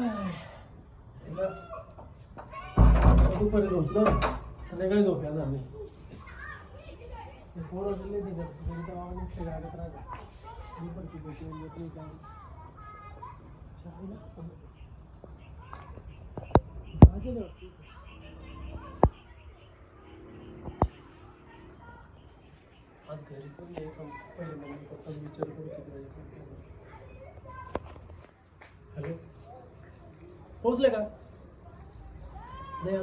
हिला दुपारी झोपलं संध्याकाळी झोप येणार नाही ते पोरं गेले तिकडे तरी तर आम्ही नुसते गाडीत राहतो मी पण ती भेटी येत नाही काय शाळेला पण- वाजेले वाटतं. आज घरी पण नाही पण पहिले मम्मी पप्पा विचार करू किती वाजेपर्यंत हॅलो पोचले का? नाही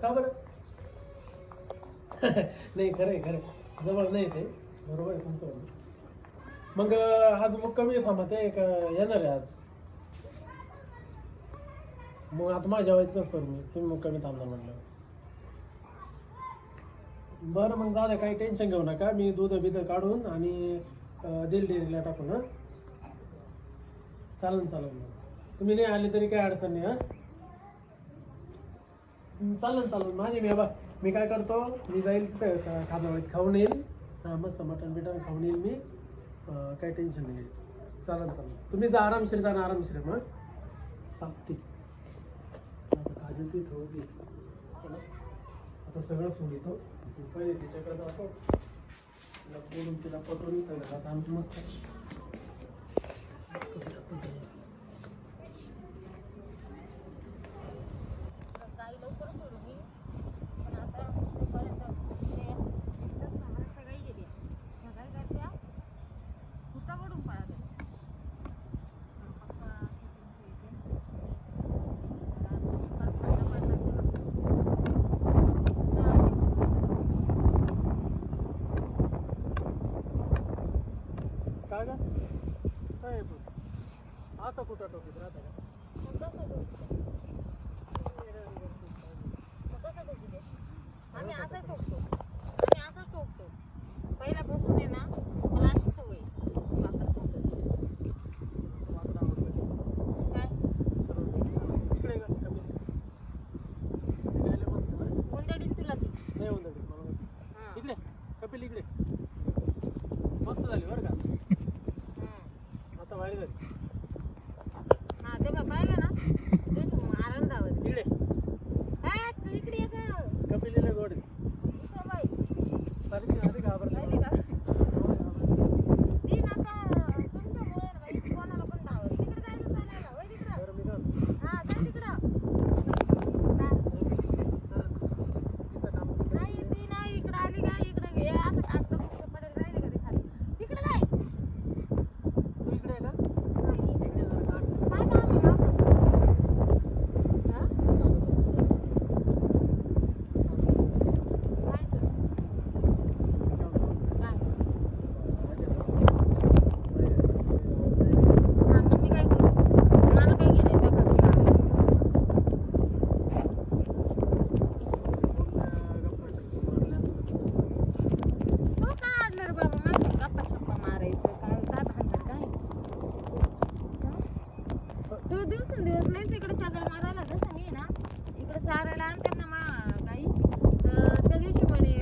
का बरं? नाही खरं आहे खरं आहे. जवळ नाही ते. बरोबर आहे तुमचं म्हणणं. मग आज मग कमी थांबत आहे का येणार आहे आज. मग आता माझ्या वेळेस कसं करू मी. तुम्ही मग कमी थांबणार म्हटलं बरं मग दादा काही टेन्शन घेऊ नका. मी दूध बिध काढून आणि दिल डेअरीला टाकून हां? चालेल चालेल मग. तुम्ही नाही आले तरी काही अडचण नाही हां? चालेल चालेल माझे मी बा मी काय करतो मी जाईल तिथं खा- खाऊन येईल. हां मस्त मटण बिटन खाऊन येईल मी. काही टेन्शन नाही घ्यायचं चालेल चालेल तुम्ही जा आरामशीर जा ना आरामशीर. मग चाल ठीक आता ती थोडी आता सगळं सोडितो. पहिले तिच्याकडे जातो. तिला बोलून तिला पटवून इथं घरात आमची मस्त गाई लवकर सोडून येईल पण आता तोपर्यंत ते इथंच महाराष्ट्र गाई गेली ह्या गाई करत्या फुटा पडून पळा त्या पप्पा तिथून येते परत पडला पडला काय का काय आहे पण कुठं टोकीत राहता का आम्ही असं ठोकतो आम्ही असं ठोकतो पहिल्यापासून आहे ना मला अशी सवय आहे. वाकर ठोकायची. वाकडा आवडतं. काय सर्व इकडे का कमी यायला मस्त आहे. गोंधळीन तुला ती नाही होऊन जाईल मला माहिती. हां. इकडे कपिल इकडे मस्त झाली बरं का हां. आता भारी झाली हा ते बा पाहिलं ना तेच मारायला धावत इकडे हा तू इकडे ये का कपिलीला गोड आहे. इकडं बाई सारखी आधी घाबरली पाहिली का ती ना आता तुमच्यामुळे ना बाई कोणाला पण धावत तिकडे जायचं चालायला होय तिकडं बरं मी काय म्हणतो, हा जा तिकडं काय? तिथं काम तिकडे नाही ती नाही इकडं आली का इकडं घे असं टाकतं फक्त पडेल राहिले का ते खाली तिकडे काय तू इकडे आहे का नाही. इकडे जरा काढ. काय काम आहे बाबा? हा? सांगत होतो. काय कर? सांगत होतो. काय? माझ्या नावावर. माझ्या- हा, मग मी काय करू? मला काय घेणं आहे त्या घरची कामं? तो काय आणलं रे बाबा माणसं गप्पा शप्पा मारायचं काय काय भानगड काय हा? तू दिवसेंदिवस नाहीच इकडे चक्र मारायला जसं मी ना इकडे चारायला आणतात ना मा गाई तर त्या दिवशी म्हणे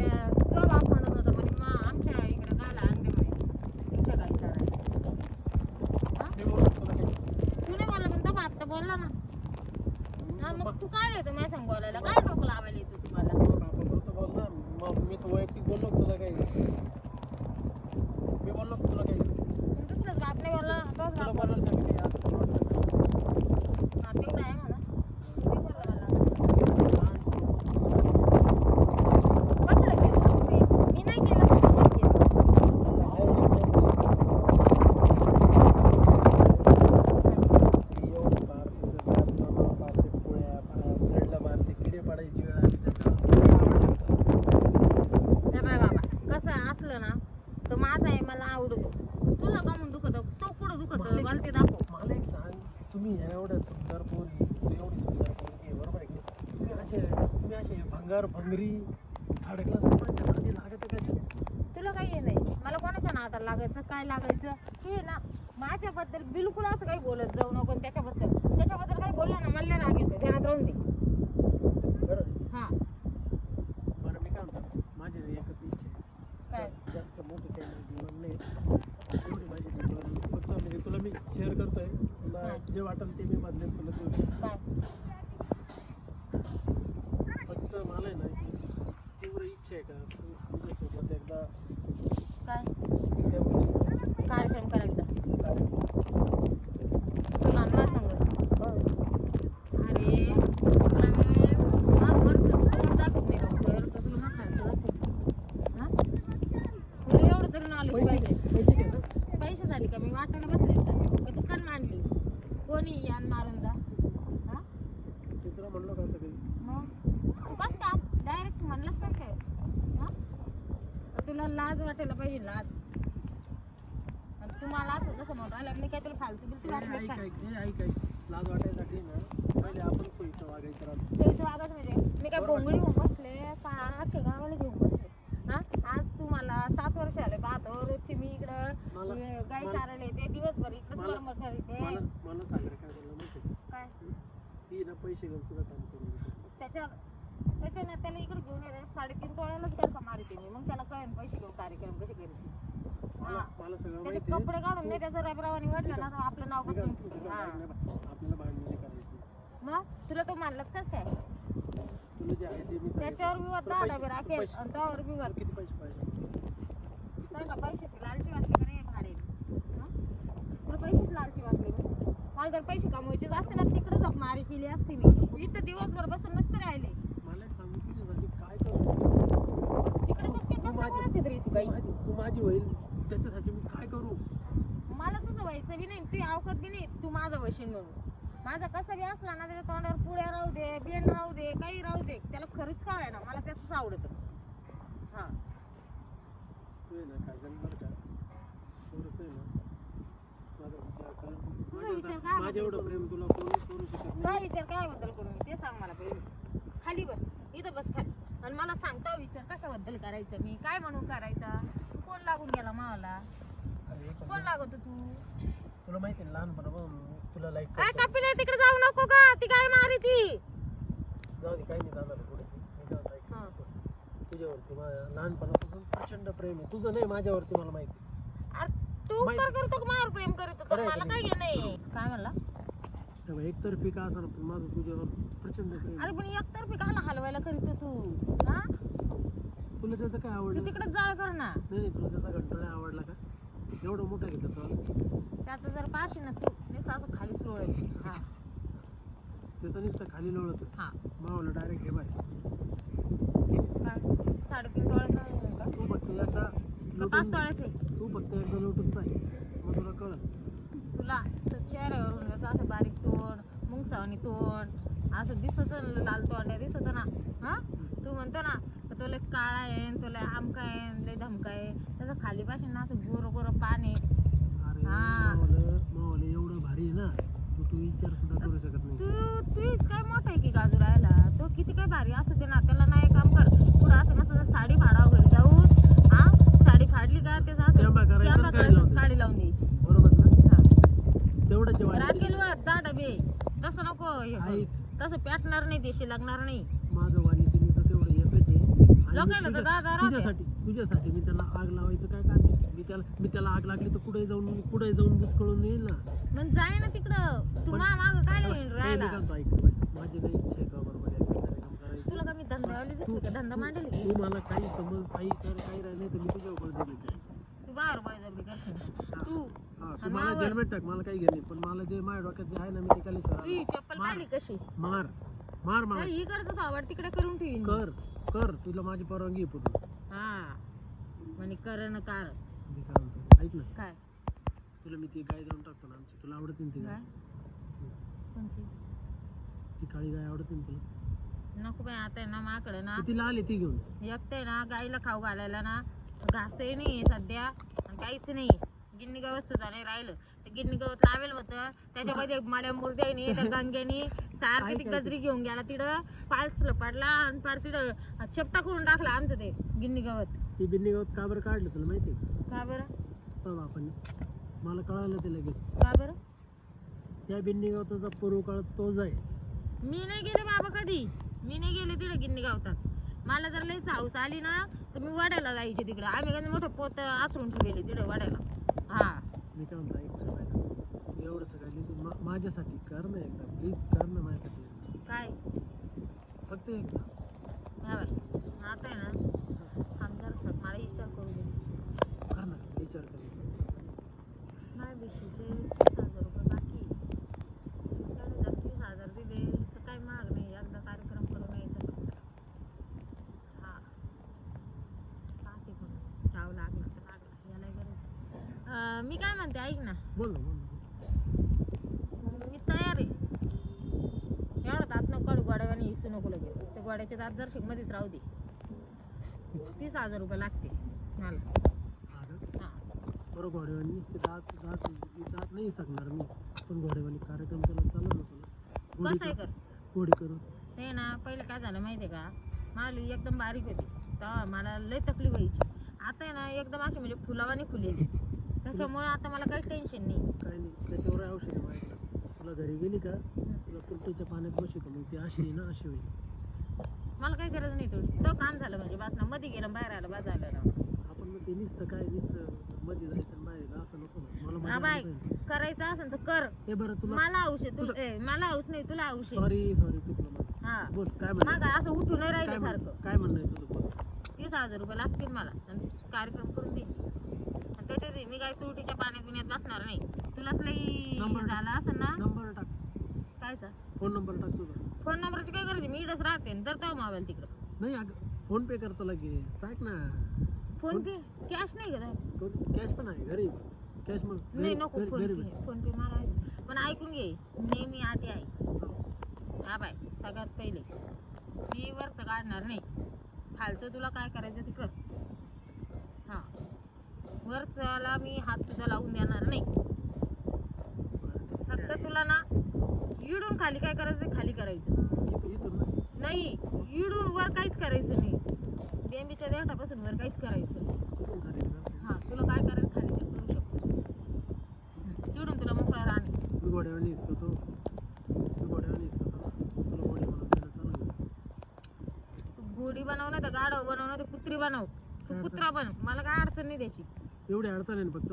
तो बाप म्हणत होता म्हणे मा आमच्या इकडे कायला आणले म्हणे तुमच्या गाई चारायला हा? तू नाही बोलला पण तो बाप तर बोलला ना हा मग तू काय येतो माझ्या सांग बोलायला? काय डोकं लावायला येतो तुम्हाला? मी तो वैयक्तिक बोललो तुला काही मी बोललो का तुला काही पण दुसराच बाप नाही बोलला ना तोच तुला बाप बोलवलं का मी काही असं बोललो का? हा तेवढं आहे म्हणा ते बरोबर आला. कशाला केलं तुम्ही? मी नाही केलं पण तुम्ही केलं. ती एवढी पार तिथं पार जमा, पार ते पोळ्या, पार साईडला पार ते किडे पाडायची वेळ आली त्याच्यावर हे बाय बाबा कसं असलं ना तर माझा आहे मला आवडतो तुला का म्हणून दुखत तो कुठं दुखत मला ते दाखव मला एक सांग तुम्ही ह्या एवढ्या सुंदर पोरी तू एवढी सुंदर पोरगी आहे, बरोबर आहे की नाही? तुम्ही असे तुम्ही असे भंगार भंगरी थर्ड क्लास लोकांच्या नादी लागत कशा तुला काही हे नाही मला कोणाच्या नादाला काय लागायचं. तू ना माझ्याबद्दल बिलकुल असं काही बोलत जाऊ नको त्याच्याबद्दल. त्याच्याबद्दल काही बोललं ना मला राग येतो ध्यानात राहून दे. हां. बरं मी काय म्हणतो माझी एकच इच्छा आहे. काय? जास्त- जास्त मोठी काही माझी डिमांड नाही. एवढी माझी डिमांड फक्त म्हणजे तुला मी शेअर करतोय. तुला. जे वाटेल ते मी बदलेन तुला दिवशी काय फक्त मला आहे ना तीव्र इच्छा आहे का तू तुझ्यासोबत एकदा काय त्या कार्यक्रम करायचा कार्यक्रम- तुला आणला सांगत हा. अरे तुला मी माग वरचं दाखवत नाही लवकर तर तुला मग खालचं दाखवते हा तुला एवढं तरी नॉलेज पैसे पाहिजे घे पैसे घे ना पैशासाठी का मी वाटायला बसले का का दुकान मांडली कोणी यान मारून जा हा ते तुला म्हणलो का सगळी मग तू कस का डायरेक्ट म्हणलंस कस काय हा तर तुला लाज वाटायला पाहिजे लाज आणि तुम्हाला असं कसं म्हणून राहिलं मी काय तुला फालतू बिलतू वाटलं ऐक काय ऐक ऐक ऐक. लाज वाटायसाठी ना पहिले आपण सोयीचं वागायचं राहतो. सोयीचं वागत म्हणजे मी काय बोंगळी होऊन बसले का गावाला घेऊन बसले? हा? आज तू मला सात वर्ष आले पाहतो रोजची मी इकडं मला- हे मला- चारायला येते दिवसभर इकडं मला- कर्म करते मला मला सागर काय बोललं माहिती. आहे का? काय? ती ना पैसे घेऊन सुद्धा काम करून देते. त्याच्यावर त्याच्या ना त्याला इकडे घेऊन येते साडेतीन तोळ्यालाच का मारते मी मग त्याला कळेल पैसे घेऊन कार्यक्रम कसे करायचे मला मला सगळं त्याचे माहिती आहे. कपडे काढून नाही त्याचं रबरावानी वाटलं ना तर आपलं नाव हा. आपल्याला भांडण करायची मग? तुला तो मानलाच कस काय तुला जे आहे ते मी त्याच्यावर सांगितलं. तुला दहा पैसे- डबे तुला राखेल पैसे- आणि त्यावर बी तुला किती पैसे पाहिजे? नाही का पैशाची लालची वाटली का नाही भाडे हा? तुला पैसेच लालची वाटली का? मला जर पैसे कमवायचेच असते ना तिकडे जाऊन मारी केली असती मी. इथं दिवसभर बसून नसते राहिले. मला एक सांगू तुझ्यासाठी काय करू? तिकडे सुट्टी तू कसं माझी- कोणाची तरी तू तू काही माझी तू माझी होईल त्याच्यासाठी मी काय करू? मला तुझं व्हायचं बी नाही. तू अवकत बी नाही. तू माझं वशील म्हणून माझा कसं बी असला ना त्याच्या तोंडावर पुड्या राहू दे बेंड राहू दे काही राहू दे. त्याला खरंच काय ना मला त्याच आवडत. हा. तू आहे ना काजल बरं का? थोडंसं आहे ना. माझा विचार कर. तुझा विचार माझ्या- काय माझं एवढं बद्दल प्रेम तुला कोणी करू शकत काय नाही विचार काय बद्दल करू? मी ते सांग मला पहिले. खाली बस. इथं बस खाली. आणि मला सांगता विचार कशाबद्दल करायचं? मी काय म्हणून करायचा? कोण लागून गेला मावाला? अरे पण कोण लागत तू? तुला माहिती आहे लहानपणापासून तुला लाईक काय कपिले तिकडे जाऊ नको का ती काय मारी ती? जाऊ दे काही नाही जाणार आहे पुढे. मी म्हणतो ऐक. हा. तुझ्यावरती माझ्या लहानपणापासून प्रचंड प्रेम आहे. तुझं नाही माझ्यावरती मला माहिती आहे. अरे तू माहिती- कर करतो का मावर प्रेम करीत होतो? खरं आहे मला का काय घेणे काय म्हणला? तेव्हा एकतर्फी का असं माझं तुझ्यावर प्रचंड प्रेम आहे. अरे पण एकतर्फी काला हलवायला करीत होतो तू हा तुला त्याचं काय तू आवडलं तिकडे जाळ कर ना. नाही नाही तुला त्याचा घंटा आवडला का? एवढं मोठा घेतला तो त्याचं जर पाशी ना तू नुसतं असं खालीच लोळत हा. त्याचा नुसतं खाली लोळत. हा. मावलं डायरेक्ट हे बाय काय साडेतीन तोळ्याचा आहे का? तू फक्त एकदा का पाच लोटून तोळ्याचे? तू फक्त एकदा लोटून पाय. मग तुला तर चेहऱ्यावरून त्याचं असं बारीक तोंड मुंगसावणी तोंड असं दिसत लाल तोंड दिसत ना. हा? तू म्हणतो ना तो लय काळा आहे तो लय आमका आहे लय धमका आहे. त्याचं खाली पाशी ना असं गोर गोर पाणी अरे हा. मावलं मावलं एवढं भारी आहे ना? तू तू विचार सुद्धा करू शकत नाही. तू तूच काय मोठा आहे की गाजू राहायला? तो किती काय भारी असू दे ना त्याला नाही काम कर. पुढं असं मस्त असं साडी फाडावं घरी जाऊन. हा? साडी फाडली का त्याचं असं करायचा, साडी लावून साडी लावून द्यायची. बरोबर ना? हा. तेवढं जेवण राखेल वर दहा डबे तसं नको हे करू. ऐक. तसं पेटणार नाही देशी लागणार नाही. माझं वाणी तिने तर तेवढं एकच आहे. लोकांना तर राहते. तुझ्यासाठी तुझ्यासाठी मी त्याला आग लावायचं काय काम आहे? मी त्याला मी त्याला आग लागली तर कुठे जाऊन कुठे जाऊन बुचकळून येईल ना? मग जाय ना तिकडं. तू पण- मा माग काय नाही, माझी नाही इच्छा आहे का बरोबर आहे, कार्यक्रम करायची? तुला का मी धंद्यावाली दिसली का? धंदा मांडेल? की? तू मला काही समज काही कर काही राहिले तर मी तू बाहेर बळजबरी करशील तू हा तू आणि मला मावर. टाक. मला काही घेणे पण मला जे माझ्या डोक्यात जे आहे ना मी ते काली तू ही चप्पल मार. पाहिली कशी? मार. मार मार. नाही, इकडचं थोबाड तिकडे करून ठेवीन कर कर. तुला माझी परवानगी आहे पूर्ण हा. म्हणे कर न कार. मी काय म्हणतो ऐक ना. काय? तुला मी ती गाय देऊन टाकतो ना आमची. तुला आवडते ना ती काय गाय? कोणची? ती काळी गाय आवडते ना तुला? नको बाई आता आहे ना माकडे ना. ती तिला आली ती घेऊन एकटे ना गाईला खाऊ घालायला ना. घासही नाही सध्या आणि काहीच नाही गिन्नी गवत सुद्धा नाही राहिलं. ते गिन्नी गवत लावेल होतं. त्याच्यामध्ये माड्या मुर्द्यानी त्या गंग्यानी सारखी ती गजरी घेऊन गेला तिथं पालसलं पडला आणि पार तिथं चपटा करून टाकला आमचं ते गिन्नी गवत. ती बिन्नी गावात का बरं काढलं तुला माहिती आहे? का बरं? का बापाने मला कळालं ते लगेच. का बरं? त्या बिन्नी गावचा पूर्व काळ तोच आहे. मी नाही गेले बाबा कधी. मी नाही गेले तिकडे गिन्नी गावतात. मला जर लईच हाऊस आली ना तर मी वाड्याला जायचे तिकडे. आम्ही कधी मोठं पोत आथरून ठेवले तिकडे वाड्याला. हा. मी काय म्हणतो ऐक ना बाई. एवढं सगळं मा- माझ्यासाठी कर ना एकदा प्लीज कर ना माझ्यासाठी. काय? फक्त एकदा हा बाई आता आहे ना थांब जरा मला विचार करू दे. कर ना विचार कर. नाही बेशीचे तीस हजार रुपये बाकी त्याने जर तीस हजार दिले तर काही महाग नाही. एकदा कार्यक्रम करून यायचा फक्त. हा. पाहते पण जावं लागलं तर लागलं. याला गरज अं, मी काय म्हणते ऐक ना. बोल ना बोल ना मी तयार आहे एवढा दात नको काढू गोड्यावानी इसू नको लगेच. ते गोड्याचे दात जर मध्येच राहू दे. तीस हजार रुपये लागते मला हा. का? बरं घोडेवानी नुसते दात दात दात नाही सकणार मी. पण घोडेवानी कार्यक्रम केला चालू ना तुला? कसं आहे कर घोडी ते ना पहिलं काय झालं माहितीये का? माली एकदम बारीक होती. तेव्हा मला लय तकलीफ व्हायची. आता आहे ना एकदम अशी म्हणजे फुलावानी फुलेली. त्याच्यामुळे आता मला काही टेन्शन नाही. त्याच्यावर औषध आहे तुला घरी गेली का? तुला तुरटीच्या पाण्यात बसवतो मग ती अशी आहे ना अशी होईल. मला काही गरज नाही थोडी तो काम झालं म्हणजे बस ना मध्ये गेलं बाहेर आलं बस ना. आपण मग ते नुसतं काय नुसतं मध्ये जायचं आणि बाहेर असं नको ना मला हा मजा बाय आली पाहिजे. करायचं असेल तर कर. हे बरं तुला मला औषध तुला ए, मला औष नाही तुला औषध. सॉरी सॉरी चुकलं माझं हा. बोल काय मग म्हणणं असं उठून नाही काय राहिलं सारखं काय म्हणणं आहे तुझं? बोल. तीस हजार रुपये लागतील मला. आणि कार्यक्रम करून देईन आणि त्याच्यात मी काय तुरटीच्या पाण्यात बिण्यात बसणार नाही. तुलाच लई नंबर- झालं असं ना? नंबर टाक. कायचा फोन नंबर टाक तुझा. फोन नंबरची काय गरज आहे? मी इकडंच राहते तर तो मोबाईल तिकडं. नाही अगं फोन पे करतो लगेच टाक ना. फोन पे कॅश नाही का कॅश पण आहे घरी. कॅश मग नाही घरी- नको घरी- फोन घरी पे फोन पे मला आहे. पण ऐकून घे नेहमी आटी आहे. हा. बाय सगळ्यात पहिले. मी वरचं काढणार नाही. खालचं तुला काय करायचं ते कर हा. वरच्याला मी हात सुद्धा लावून देणार नाही. फक्त तुला ना इडून खाली काय करायचं खाली करायचं. नाही. इडून वर काहीच करायचं नाही. बेंबीच्या देठापासून वर काहीच करायचं नाही. हा तुला काय करायचं खाली ते करू शकतो. तिकडून तुला मोकळा राहणे. तुला घोडी तर गाढव बनव ना तर कुत्री बनव. तू कुत्रा बन मला काय अडचण नाही त्याची. एवढी अडचण आहे ना फक्त?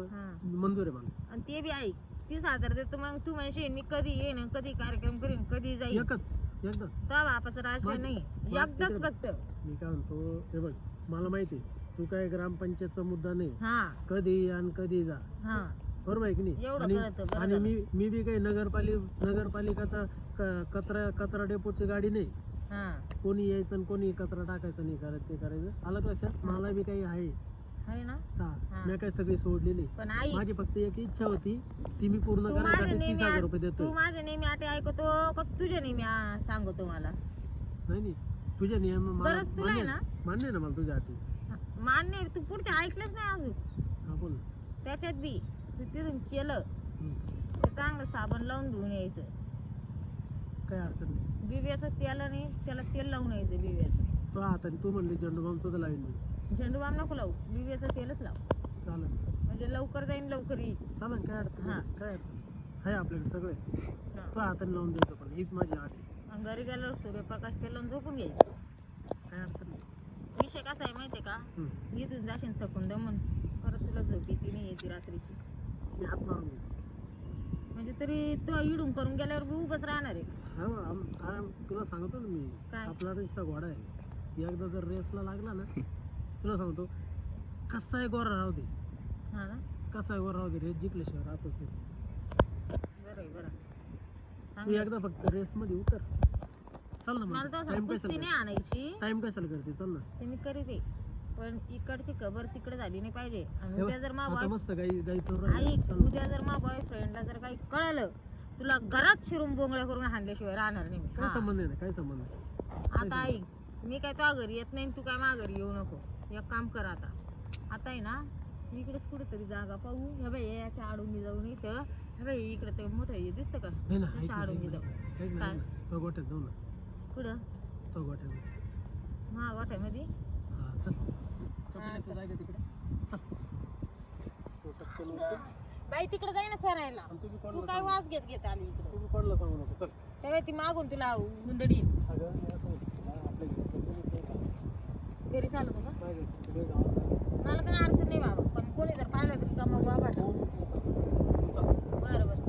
मंजूर आहे मला. आणि ते बी ऐक. तीस हजार देतो. मग तू म्हणशील मी कधी येईन कधी कार्यक्रम करीन कधी जाईन? एकच एकदाच. बापाचं माझं- नाही एकदाच फक्त. मी काय म्हणतो हे बघ मला माहिती आहे तू काय ग्रामपंचायतचा मुद्दा नाही. हा. कधी ये आणि कधी जा. हा. बरोबर आहे की नाही? एवढं आणि कळतं. मी मी बी काही नगरपालि नगरपालिकाचा क- कचरा कचरा डेपोची गाडी नाही. हा. कोणी यायचं आणि कोणी कचरा टाकायचं नाही करायचं ते करायचं. आलं का लक्षात? मला बी काही आहे. आहे ना? हा हा. मी काही सगळी सोडलेली. पण आई माझी फक्त एक इच्छा होती ती मी पूर्ण तू माझे करण्यासाठी तीस नेहमी हजार रुपये तू देतोय माझे नेहमी आटे ऐकतो का तुझे नेहमी आ- सांगतो मला? नाही नाही. तुझे नियम मला गरज तुला आहे मान्य ना? मान्य आहे ना मला तुझ्या अटी मान्य आहे, तू पुढचे ऐकलंच नाही अजून. हा बोल. त्याच्यात बी तू तिथून केलं. हम्म. चांगलं साबण लावून धुवून यायचं. काय अडचण नाही. बिव्याचं तेल नाही त्याला तेल लावून यायचं बिव्याचं तो हाताने तू म्हणली झेंडू बाम सुद्धा लावीन मी. झेंडू बाम नको लावू. बिव्याचं तेलच लाव. चालेल. म्हणजे लवकर जाईन लवकर येईल चालेल काय अडचण हा. नाही. काय अडचण नाही. आहे आपल्याकडे सगळे. तो हाताने लावून द्यायचं पण हीच माझी आठ आहे आणि घरी गेल्यावर सूर्यप्रकाश तेल लावून झोपून घ्यायचं. काय अडचण नाही. विषय कसा आहे माहितीये का? हम्म. इथून जाशील थकून दमून परत तुला झोप येते नाही येते रात्रीची. मी हात मारून घेईन म्हणजे तरी तो इडून करून गेल्यावर बी उभंच राहणार आहे. हा आम- आम- तुला सांगतो ना मी. काय? आपला रेसचा घोडा आहे. एकदा जर रेसला लागला ना तुला सांगतो कसा आहे गोरा राहू दे. हा ना? कसा आहे गोरा राहू दे रेस जिंकल्याशिवाय राहतो ते बरं आहे, बरं आहे. तू चांगलं. एकदा फक्त रेस मध्ये उतर. चल ना मला मग तर टाइम कुस्ती कशाला नाही आणायची. टाइम कशाला करते? चल ना. ते मी करीते. पण इकडची खबर तिकडे झाली नाही पाहिजे. आणि उद्या जर मा आता बॉय मस्त गाई गाई चोर ऐक उद्या जर मा बॉयफ्रेंडला जर काही कळलं तुला घरात शिरून बोंगळ्या करून हाणल्याशिवाय राहणार नाही मी. काय हा. संबंध आहे ना? काय संबंध आहे? आता ऐक मी काय तुझ्या घरी येत नाही आणि तू काय मा घरी येऊ नको. एक काम कर आता. आता आहे ना इकडेच कुठेतरी जागा पाहू. ह्या बाई याच्या आडून जाऊन इथं ह्या बाई इकडे ते मोठं हे दिसतं का? नाही ना ऐक त्याच्या आडून ना, जाऊ. ऐक ना, काय? ऐक ना. तो गोठ्यात जाऊ ना. कुठं? तो गोठ्यात मा गोठ्यामध्ये. हा चल. कपिलाचं जागा तिकडे चल. तो पटकन उठतो. बाई तिकडे जाई ना चरायला. आणि तुम्ही तू कोणाला काय सांगू? वास घेत घेत आली इकडे? तुम्ही कोणाला सांगू नको? चल. तेव्हा ती मागून तुला हुंदडी अगं मी असं म्हणतो, आपल्या घरी घरी चालू का मला काही अडचण नाही बाबा पण कोणी जर पाहिलं तर मग बाबा बरं बरं